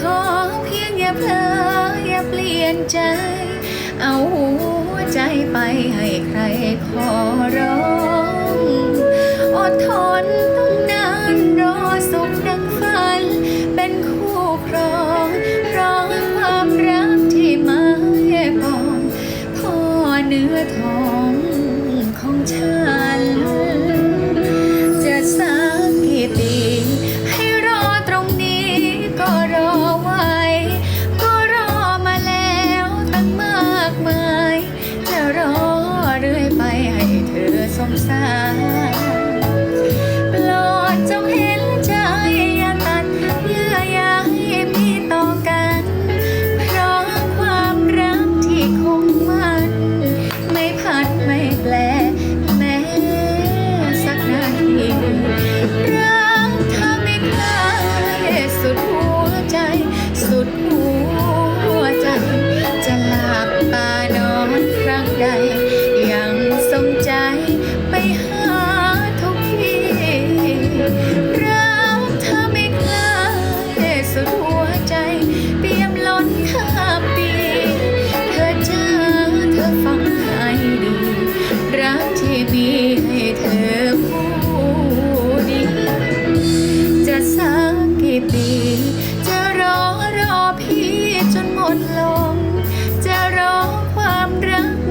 ขอเพียงอย่าเพลออย่าเปลี่ยนใจ เอาหัวใจไปให้ใครขอร้อง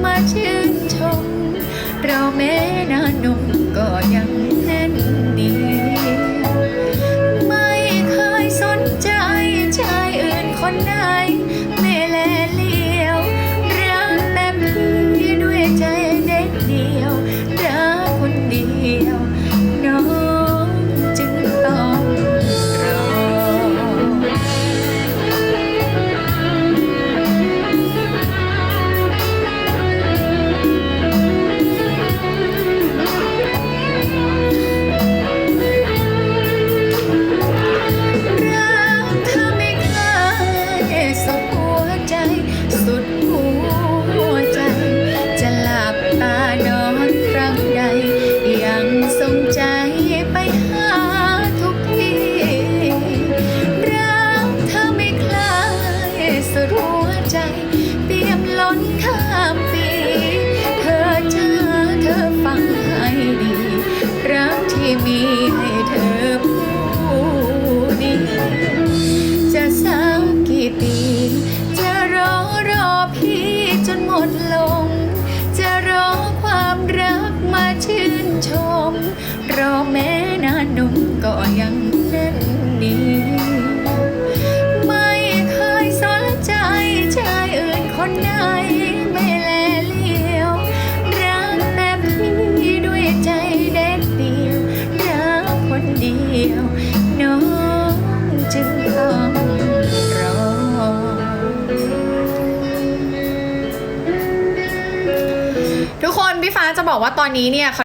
much you ทุกคนพี่ฟ้าจะบอกว่าตอนนี้เนี่ย